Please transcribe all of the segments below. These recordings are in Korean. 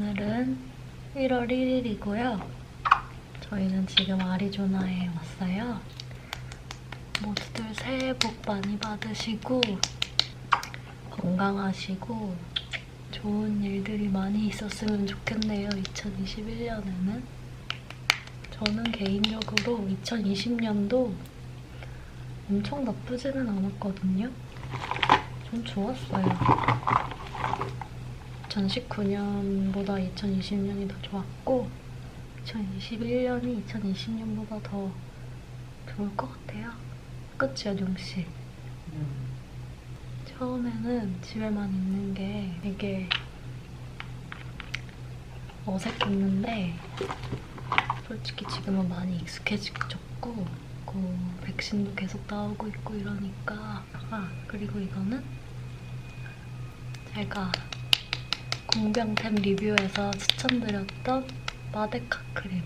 오늘은 1월 1일이고요. 저희는 지금 아리조나에 왔어요. 모두들 새해 복 많이 받으시고 건강하시고 좋은 일들이 많이 있었으면 좋겠네요. 2021년에는. 저는 개인적으로 2020년도 엄청 나쁘지는 않았거든요. 좀 좋았어요. 2019년보다 2020년이 더 좋았고 2021년이 2020년보다 더 좋을 것 같아요. 그치, 여종씨? 처음에는 집에만 있는 게 되게 어색했는데 솔직히 지금은 많이 익숙해졌고 그 백신도 계속 나오고 있고 이러니까 아 그리고 이거는 제가 공병템 리뷰에서 추천드렸던 마데카 크림.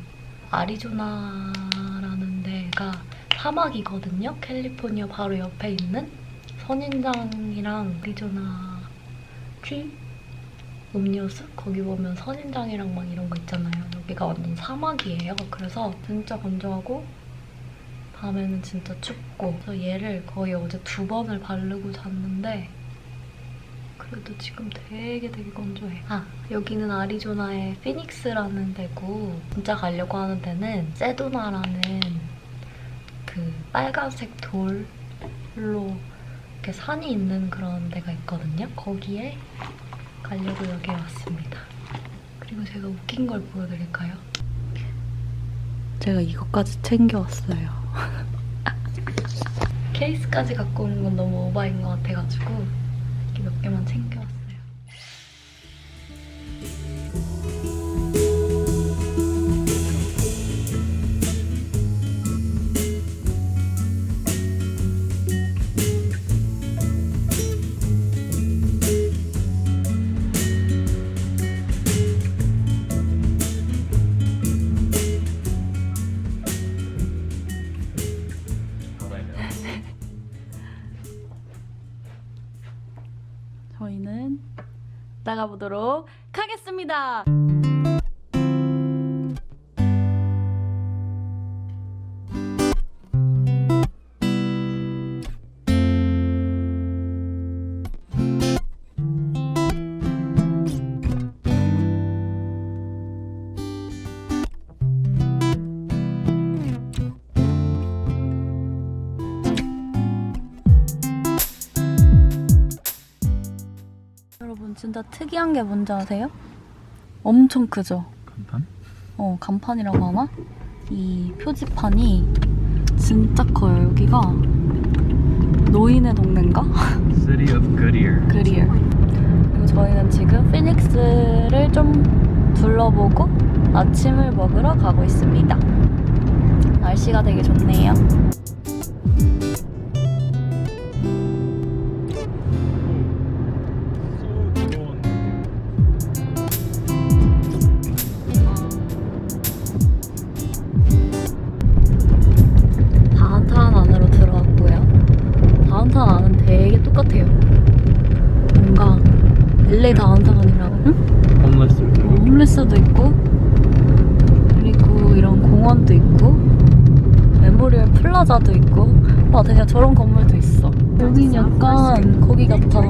아리조나라는 데가 사막이거든요. 캘리포니아 바로 옆에 있는 선인장이랑 아리조나 티 음료수? 거기 보면 선인장이랑 막 이런 거 있잖아요. 여기가 완전 사막이에요. 그래서 진짜 건조하고 밤에는 진짜 춥고. 그래서 얘를 거의 어제 두 번을 바르고 잤는데 그래도 지금 되게 되게 건조해. 아, 여기는 아리조나의 피닉스라는 데고 진짜 가려고 하는 데는 세도나라는 그 빨간색 돌로 이렇게 산이 있는 그런 데가 있거든요. 거기에 가려고 여기에 왔습니다. 그리고 제가 웃긴 걸 보여드릴까요? 제가 이것까지 챙겨왔어요. 케이스까지 갖고 오는 건 너무 오바인 것 같아가지고 몇 개만 챙겨왔어요. 나가보도록 하겠습니다. 진짜 특이한 게 뭔지 아세요? 엄청 크죠? 간판? 어 간판이라고 하나? 이 표지판이 진짜 커요 여기가 노인의 동네인가? City of Goodyear. 그리에요 그리고 저희는 지금 피닉스를 좀 둘러보고 아침을 먹으러 가고 있습니다 날씨가 되게 좋네요 플라자도 있고 와 되게 저런 건물도 있어. 여긴 약간 거기 같아.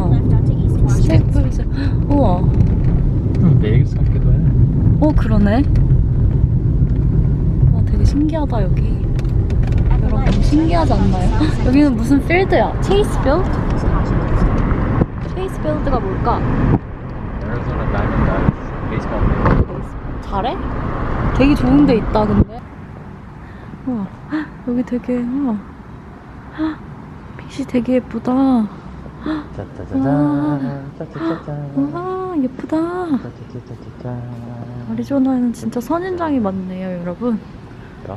스테이플즈. 우와. 베이스 같기도 해. 어 그러네. 와 되게 신기하다 여기. 여러분 신기하지 않나요? 여기는 무슨 필드야? 체이스 필드? 체이스 필드가 뭘까? 잘해? 되게 좋은 데 있다 근데. 우와. 헉, 여기 되게 우와. 헉, 빛이 되게 예쁘다. 우와. 예쁘다. 아리조나에는 진짜 선인장이 많네요 여러분. 야,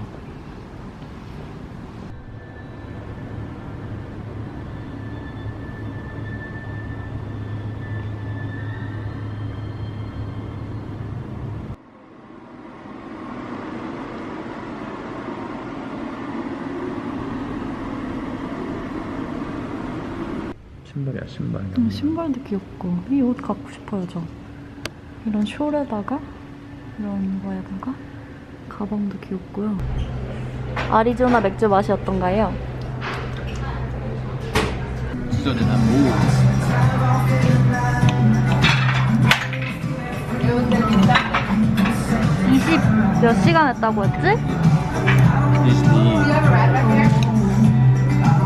신발이야 신발. 음, 신발도 귀엽고 이 옷 갖고 싶어요 저. 이런 숄에다가 이런 거에다가 가방도 귀엽고요. 아리조나 맥주 맛이 어떤가요? 지저는 한 오. 20 몇 시간 했다고 했지? 22.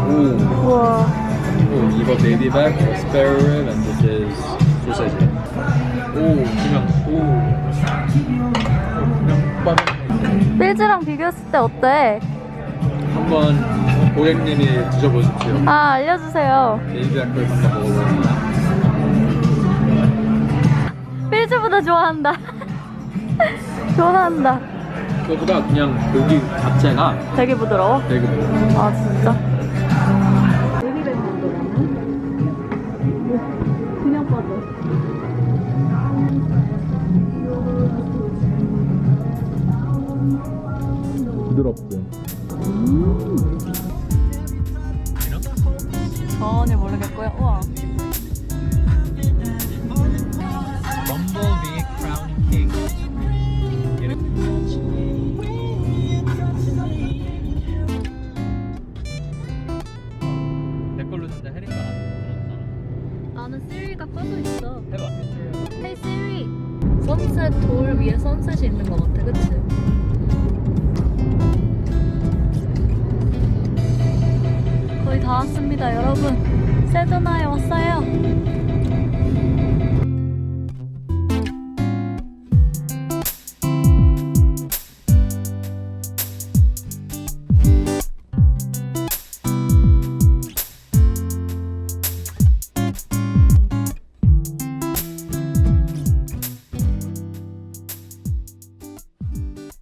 오. 우와. 오, 이거 베이비 백, 스페어 립, and this is 소세지. 오, 그냥 오. 빠른. 필즈랑 비교했을 때 어때? 한번 고객님이 드셔보십시오. 아, 알려주세요. 베이비 백을 한번 먹어보세요. 필즈보다 좋아한다. 좋아한다. 그거보다 그냥 고기 자체가 되게 부드러워? 되게 뭐 아, 진짜? 부드럽고. 여러분 세도나에 왔어요.